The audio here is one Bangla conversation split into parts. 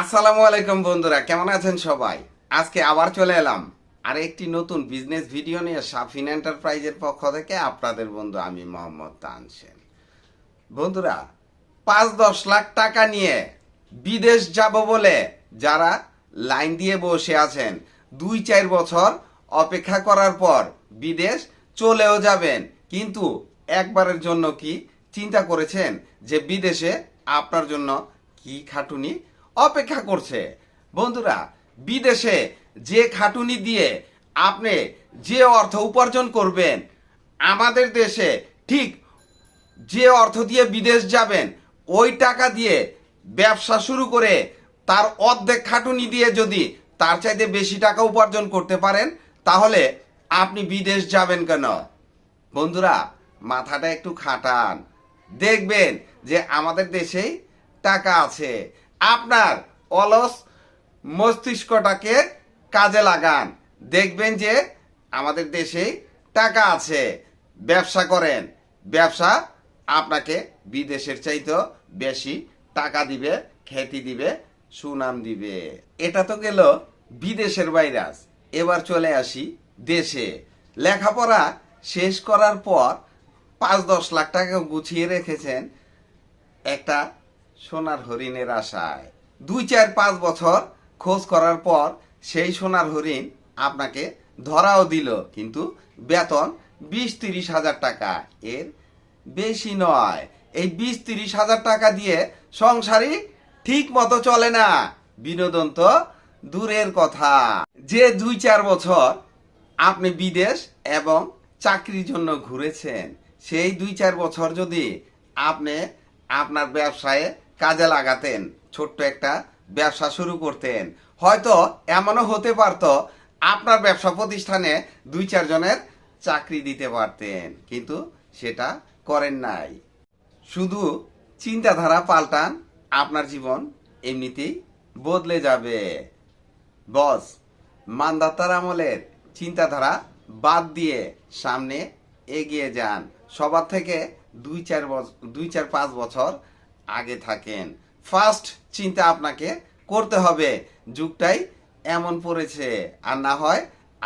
আসসালামু আলাইকুম বন্ধুরা, কেমন আছেন সবাই? আজকে আবার চলে এলাম আর একটি নতুন বিজনেস ভিডিও নিয়ে সাফিন এন্টারপ্রাইজের পক্ষ থেকে আপনাদের বন্ধু আমি মোহাম্মদ তানসেন। বন্ধুরা, পাঁচ দশ লাখ টাকা নিয়ে বিদেশ যাব বলে যারা লাইন দিয়ে বসে আছেন, দুই চার বছর অপেক্ষা করার পর বিদেশ চলেও যাবেন। কিন্তু একবারের জন্য কি চিন্তা করেছেন যে বিদেশে আপনার জন্য কি খাটুনি অপেক্ষা করছে। বন্ধুরা, বিদেশে যে খাটুনি দিয়ে আপনি যে অর্থ উপার্জন করবেন, আমাদের দেশে ঠিক যে অর্থ দিয়ে বিদেশ যাবেন, ওই টাকা দিয়ে ব্যবসা শুরু করে তার অর্ধেক খাটুনি দিয়ে যদি তার চাইতে বেশি টাকা উপার্জন করতে পারেন, তাহলে আপনি বিদেশ যাবেন কেন? বন্ধুরা, মাথাটা একটু খাটান। দেখবেন যে আমাদের দেশেই টাকা আছে। আপনার অলস মস্তিষ্কটাকে কাজে লাগান। দেখবেন যে আমাদের দেশে টাকা আছে। ব্যবসা করেন। ব্যবসা আপনাকে বিদেশের চাইতেও বেশি টাকা দিবে, খ্যাতি দিবে, সুনাম দিবে। এটা তো গেল বিদেশের ভাইরাস। এবার চলে আসি দেশে। লেখাপড়া শেষ করার পর পাঁচ দশ লাখ টাকা গুছিয়ে রেখেছেন একটা সোনার হরিণের আশায়। দুই, চার, পাঁচ বছর খোঁজ করার পর সেই সোনার হরিণ আপনাকে ধরাও দিল, কিন্তু বেতন বিশ, তিরিশ হাজার টাকা। এর বেশি নয়। এই বিশ, তিরিশ হাজার টাকা দিয়ে সংসারই ঠিক মতো চলে না। বিনোদন তো দূরের কথা। যে দুই, চার বছর আপনি বিদেশ এবং চাকরির জন্য ঘুরেছেন, সেই দুই, চার বছর যদি আপনি আপনার ব্যবসায় কাজে লাগাতেন, ছোট্ট একটা ব্যবসা শুরু করতেন। হয়তো এমনও হতে পারতো, আপনার ব্যবসা প্রতিষ্ঠানে দুই চারজনের চাকরি দিতে পারতেন, কিন্তু সেটা করেন নাই। শুধু চিন্তাধারা পাল্টান, আপনার জীবন এমনিতেই বদলে যাবে। বস, মান্দাতার আমলের চিন্তাধারা বাদ দিয়ে সামনে এগিয়ে যান। সবার থেকে দুই চার বছর দুই চার পাঁচ বছর আগে থাকেন। ফার্স্ট চিন্তা আপনাকে করতে হবে, যুগটাই এমন পড়েছে। আর না হয়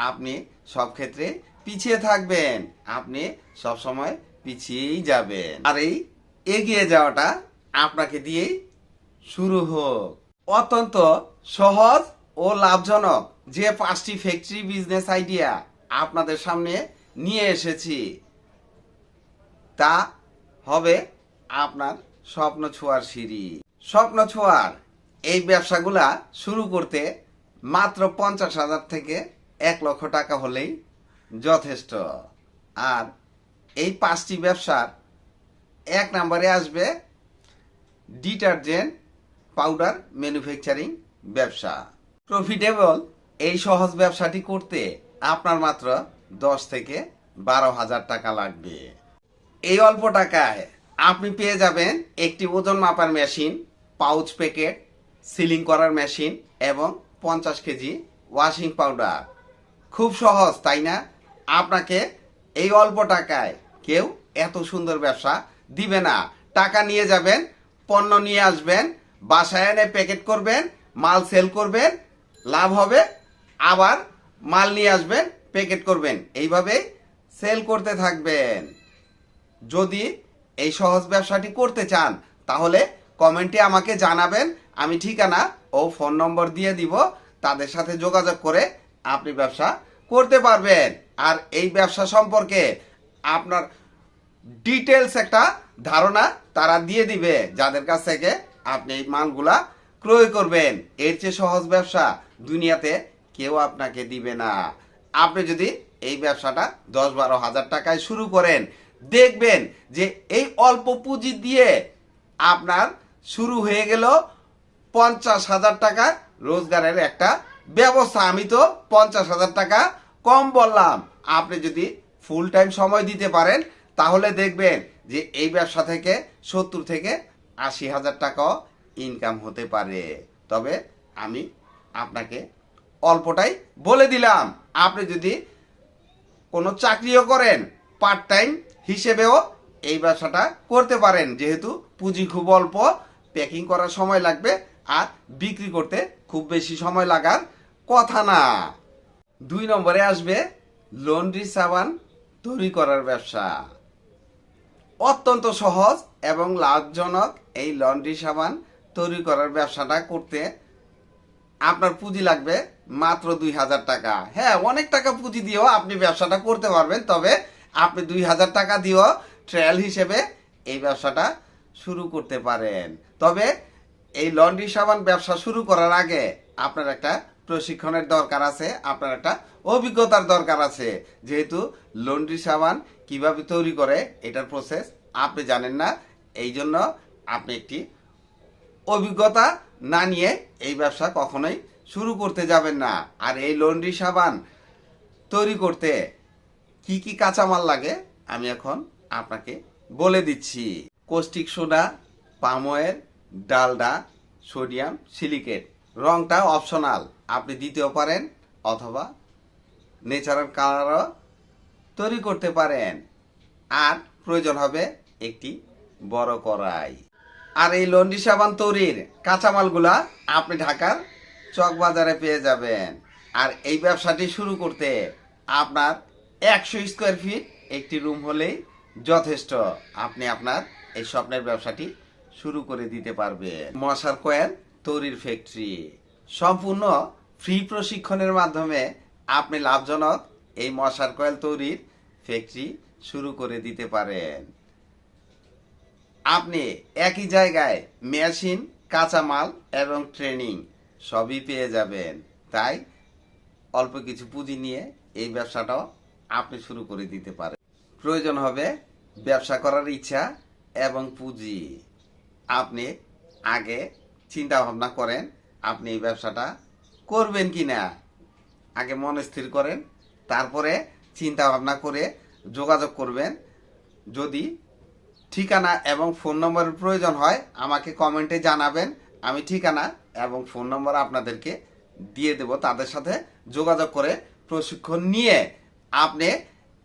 আপনি সব ক্ষেত্রে পিছিয়ে থাকবেন, আপনি সব সময় পিছিয়েই যাবেন। আর এই এগিয়ে যাওয়াটা আপনাকে দিয়েই শুরু হোক। অত্যন্ত সহজ ও লাভজনক যে পাঁচটি ফ্যাক্টরি বিজনেস আইডিয়া আপনাদের সামনে নিয়ে এসেছি, তা হবে আপনার স্বপ্ন ছোঁয়ার সিঁড়ি। স্বপ্ন ছোঁয়ার এই ব্যবসাগুলা শুরু করতে মাত্র পঞ্চাশ হাজার থেকে এক লক্ষ টাকা হলেই যথেষ্ট। আর এই পাঁচটি ব্যবসার এক নম্বরে আসবে ডিটারজেন্ট পাউডার ম্যানুফ্যাকচারিং ব্যবসা। প্রফিটেবল এই সহজ ব্যবসাটি করতে আপনার মাত্র দশ থেকে বারো হাজার টাকা লাগবে। এই অল্প টাকায় আপনি পেয়ে যাবেন একটি ওজন মাপার মেশিন, পাউচ প্যাকেট, সিলিং করার মেশিন এবং পঞ্চাশ কেজি ওয়াশিং পাউডার। খুব সহজ, তাই না? আপনাকে এই অল্প টাকায় কেউ এত সুন্দর ব্যবসা দিবে না। টাকা নিয়ে যাবেন, পণ্য নিয়ে আসবেন, বাসায় এনে প্যাকেট করবেন, মাল সেল করবেন, লাভ হবে, আবার মাল নিয়ে আসবেন, প্যাকেট করবেন। এইভাবেই সেল করতে থাকবেন। যদি এই সহজ ব্যবসাটি করতে চান, তাহলে কমেন্টে আমাকে জানাবেন। আমি ঠিকানা ও ফোন নম্বর দিয়ে দিব, তাদের সাথে যোগাযোগ করে আপনি ব্যবসা করতে পারবেন। আর এই ব্যবসা সম্পর্কে আপনার ডিটেলস একটা ধারণা তারা দিয়ে দিবে, যাদের কাছ থেকে আপনি এই মালগুলা ক্রয় করবেন। এর চেয়ে সহজ ব্যবসা দুনিয়াতে কেউ আপনাকে দিবে না। আপনি যদি এই ব্যবসাটা দশ বারো হাজার টাকায় শুরু করেন দেখবেন যে এই অল্প পুঁজি দিয়ে আপনার শুরু হয়ে গেল পঞ্চাশ হাজার টাকা রোজগারের একটা ব্যবস্থা। আমি তো পঞ্চাশ হাজার টাকা কম বললাম। আপনি যদি ফুল টাইম সময় দিতে পারেন, তাহলে দেখবেন যে এই ব্যবসা থেকে সত্তর থেকে আশি হাজার টাকাও ইনকাম হতে পারে। তবে আমি আপনাকে অল্পটাই বলে দিলাম। আপনি যদি কোনো চাকরিও করেন পার্ট টাইম হিসেবেও এই ব্যবসাটা করতে পারেন। যেহেতু পুঁজি খুব অল্প প্যাকিং করার সময় লাগবে আর বিক্রি করতে খুব বেশি সময় লাগার কথা না। দুই নম্বরে আসবে লন্ড্রি সাবান তৈরি করার ব্যবসা। অত্যন্ত সহজ এবং লাভজনক এই লন্ড্রি সাবান তৈরি করার ব্যবসাটা করতে আপনার পুঁজি লাগবে মাত্র দুই হাজার টাকা। হ্যাঁ অনেক টাকা পুঁজি দিয়েও আপনি ব্যবসাটা করতে পারবেন, তবে আপনি দুই হাজার টাকা দিয়েও ট্রায়াল হিসেবে এই ব্যবসাটা শুরু করতে পারেন। তবে এই লন্ড্রি সাবান ব্যবসা শুরু করার আগে আপনার একটা প্রশিক্ষণের দরকার আছে, আপনার একটা অভিজ্ঞতার দরকার আছে। যেহেতু লন্ড্রি সাবান কীভাবে তৈরি করে, এটার প্রসেস আপনি জানেন না, এই জন্য আপনি একটি অভিজ্ঞতা না নিয়ে এই ব্যবসা কখনোই শুরু করতে যাবেন না। আর এই লন্ড্রি সাবান তৈরি করতে কি কি কাঁচামাল লাগে, আমি এখন আপনাকে বলে দিচ্ছি। Caustic soda, palm oil, Dalda, sodium, silicate. রংটা অপশনাল, আপনি দিতেও পারেন অথবা ন্যাচারাল কালারও তৈরি করতে পারেন। আর প্রয়োজন হবে একটি বড় কড়াই। আর এই লন্ডি সাবান তৈরির কাঁচামালগুলা আপনি ঢাকার চকবাজারে পেয়ে যাবেন। আর এই ব্যবসাটি শুরু করতে আপনার একশো স্কোয়ার ফিট একটি রুম হলেই যথেষ্ট। আপনি আপনার এই স্বপ্নের ব্যবসাটি শুরু করে দিতে পারবেন। মশার কয়েল তৈরির ফ্যাক্টরি সম্পূর্ণ ফ্রি প্রশিক্ষণের মাধ্যমে আপনি লাভজনক এই মশার কয়েল তৈরির ফ্যাক্টরি শুরু করে দিতে পারেন। আপনি একই জায়গায় মেশিন, কাঁচামাল এবং ট্রেনিং সবই পেয়ে যাবেন। তাই অল্প কিছু পুঁজি নিয়ে এই ব্যবসাটাও আপনি শুরু করে দিতে পারেন। প্রয়োজন হবে ব্যবসা করার ইচ্ছা এবং পুঁজি। আপনি আগে চিন্তা ভাবনা করেন, আপনি এই ব্যবসাটা করবেন কি না আগে মন স্থির করেন, তারপরে চিন্তা ভাবনা করে যোগাযোগ করবেন। যদি ঠিকানা এবং ফোন নম্বরের প্রয়োজন হয়, আমাকে কমেন্টে জানাবেন। আমি ঠিকানা এবং ফোন নম্বর আপনাদেরকে দিয়ে দেব। তাদের সাথে যোগাযোগ করে প্রশিক্ষণ নিয়ে আপনি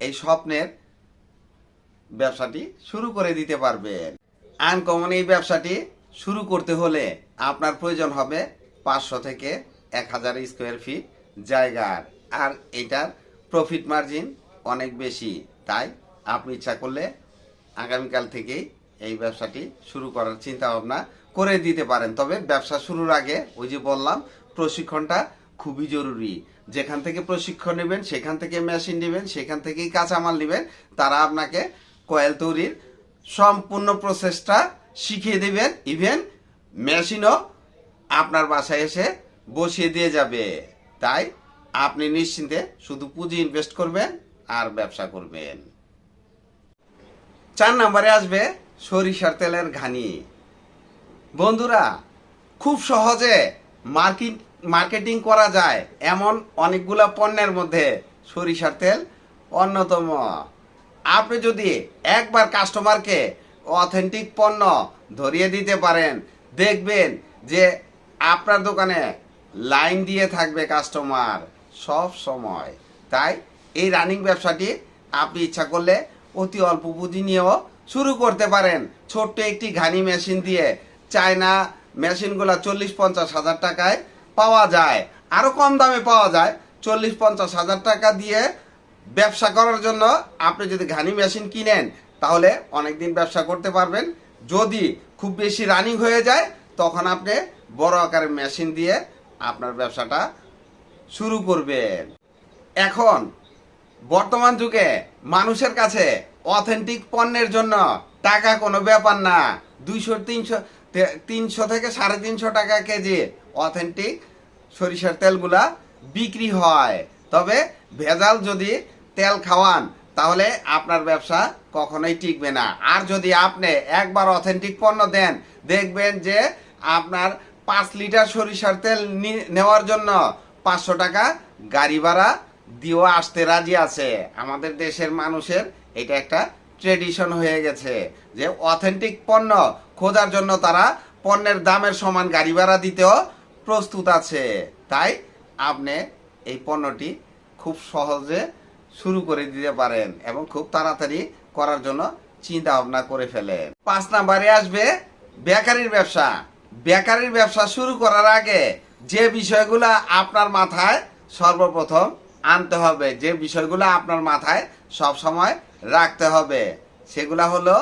এই স্বপ্নের ব্যবসাটি শুরু করে দিতে পারবেন। আনকমন এই ব্যবসাটি শুরু করতে হলে আপনার প্রয়োজন হবে পাঁচশো থেকে এক হাজার স্কোয়ার ফিট জায়গার। আর এটার প্রফিট মার্জিন অনেক বেশি। তাই আপনি ইচ্ছা করলে আগামীকাল থেকেই এই ব্যবসাটি শুরু করার চিন্তা ভাবনা করে দিতে পারেন। তবে ব্যবসা শুরুর আগে ওই যে বললাম, প্রশিক্ষণটা খুবই জরুরি। যেখান থেকে প্রশিক্ষণ নেবেন, সেখান থেকে মেশিন নেবেন, সেখান থেকেই কাঁচামাল নেবেন, তারা আপনাকে কয়েল তৈরির সম্পূর্ণ প্রসেসটা শিখিয়ে দেবেন। ইভেন মেশিনও আপনার বাসায় এসে বসিয়ে দিয়ে যাবে। তাই আপনি নিশ্চিন্তে শুধু পুঁজি ইনভেস্ট করবেন আর ব্যবসা করবেন। চার নম্বরে আসবে সরিষার তেলের ঘানি। বন্ধুরা, খুব সহজে মার্কেট মার্কেটিং করা যায় এমন অনেকগুলো পণ্যের মধ্যে, সরিষার তেল অন্যতম। আপনি যদি একবার কাস্টমারকে অথেন্টিক পণ্য ধরিয়ে দিতে পারেন, দেখবেন যে আপনার দোকানে লাইন দিয়ে থাকবে কাস্টমার সব সময়। তাই এই রানিং ব্যবসাটি আপনি ইচ্ছা করলে অতি অল্প পুঁজি নিয়েও শুরু করতে পারেন। ছোট্ট একটি ঘানি মেশিন দিয়ে চায়না মেশিনগুলো চল্লিশ পঞ্চাশ হাজার টাকায় পাওয়া যায়। আরও কম দামে পাওয়া যায়। চল্লিশ, পঞ্চাশ হাজার টাকা দিয়ে ব্যবসা করার জন্য আপনি যদি ঘানি মেশিন কিনেন, তাহলে অনেক দিন ব্যবসা করতে পারবেন। যদি খুব বেশি রানিং হয়ে যায়, তখন আপনি বড় আকারের মেশিন দিয়ে আপনার ব্যবসাটা শুরু করবেন। এখন, বর্তমান যুগে মানুষের কাছে অথেন্টিক পণ্যের জন্য টাকা কোনো ব্যাপার না। দুইশো, তিনশো তিনশো থেকে সাড়ে তিনশো টাকা কেজি অথেন্টিক সরিষার তেলগুলা বিক্রি হয়। তবে ভেজাল যদি তেল খাওয়ান, তাহলে আপনার ব্যবসা কখনোই টিকবে না। আর যদি আপনি একবার অথেন্টিক পণ্য দেন, দেখবেন যে আপনার পাঁচ লিটার সরিষার তেল নেওয়ার জন্য পাঁচশো টাকা গাড়ি ভাড়া দিয়েও আসতে রাজি আছে। আমাদের দেশের মানুষের এটা একটা ট্রেডিশন হয়ে গেছে যে অথেন্টিক পণ্য খোঁজার জন্য তারা পণ্যের দামের সমান গাড়ি ভাড়া দিতেও প্রস্তুত আছে। তাই আপনি এই পণ্যটি খুব সহজে শুরু করে দিতে পারেন এবং খুব তাড়াতাড়ি করার জন্য চিন্তা ভাবনা করে ফেলেন। পাঁচ নাম্বারে আসবে বেকারির ব্যবসা। বেকারির ব্যবসা শুরু করার আগে যে বিষয়গুলো আপনার মাথায় সর্বপ্রথম আনতে হবে, যে বিষয়গুলো আপনার মাথায় সব সময় রাখতে হবে, সেগুলা হলো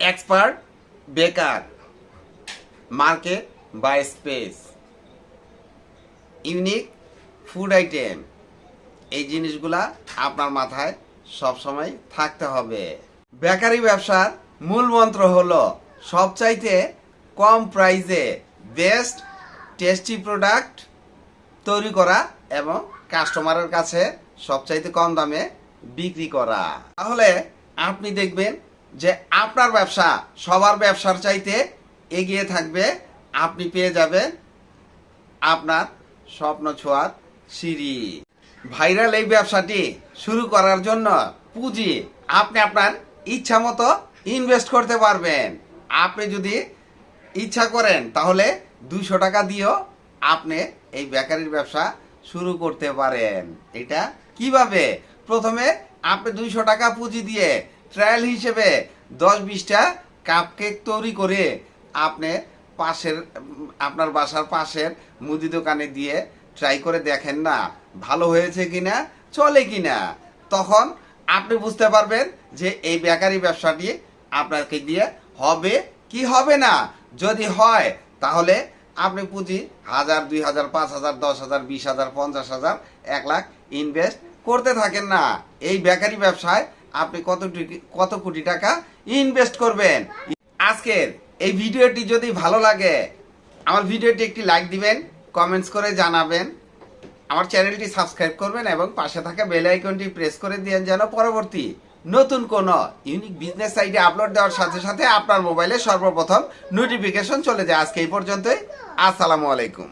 এক্সপার্ট বেকার মার্কেট বা স্পেস ইউনিক ফুড আইটেম এই জিনিসগুলা আপনার মাথায় সবসময় থাকতে হবে। বেকারি ব্যবসার মূল মন্ত্র হলো, সবচাইতে কম প্রাইসে বেস্ট টেস্টি প্রোডাক্ট তৈরি করা এবং কাস্টমারের কাছে সবচাইতে কম দামে বিক্রি করা। তাহলে আপনি দেখবেন যে আপনার ব্যবসা সবার ব্যবসার চাইতে এগিয়ে থাকবে আপনি পেয়ে যাবেন আপনার স্বপ্ন ছোঁয়ার সিঁড়ি। ভাইরাল এই ব্যবসাটি শুরু করার জন্য পুঁজি আপনি আপনার ইচ্ছা মতো ইনভেস্ট করতে পারবেন। আপনি যদি ইচ্ছা করেন, তাহলে দুইশো টাকা দিয়েও আপনি এই বেকারির ব্যবসা শুরু করতে পারেন। এটা কীভাবে? প্রথমে আপনি দুইশো টাকা পুঁজি দিয়ে ট্রায়াল হিসেবে দশ বিশটা কাপ কেক তৈরি করে আপনি পাশের, আপনার বাসার পাশের মুদি দোকানে দিয়ে ট্রাই করে দেখেন না, ভালো হয়েছে কিনা, চলে কিনা। তখন আপনি বুঝতে পারবেন যে এই বেকারি ব্যবসাটি আপনাকে দিয়ে হবে কি হবে না। যদি হয়, তাহলে আপনি পুঁজি হাজার, দুই হাজার, পাঁচ হাজার, দশ হাজার, বিশ হাজার, পঞ্চাশ হাজার, এক লাখ ইনভেস্ট করতে থাকেন না। এই বেকারি ব্যবসায় আপনি কত কত কোটি টাকা ইনভেস্ট করবেন? আজকের এই ভিডিওটি যদি ভালো লাগে, আমার ভিডিওটি একটি লাইক দিবেন কমেন্টস করে জানাবেন, আমার চ্যানেলটি সাবস্ক্রাইব করবেন এবং পাশে থাকা বেল আইকনটি প্রেস করে দিয়ে যেন পরবর্তী নতুন কোন ইউনিক বিজনেস সাইটে আপলোড দেওয়ার সাথে সাথে আপনার মোবাইলে সর্বপ্রথম নোটিফিকেশন চলে যায়। আজকে এই পর্যন্তই। আসসালামু আলাইকুম।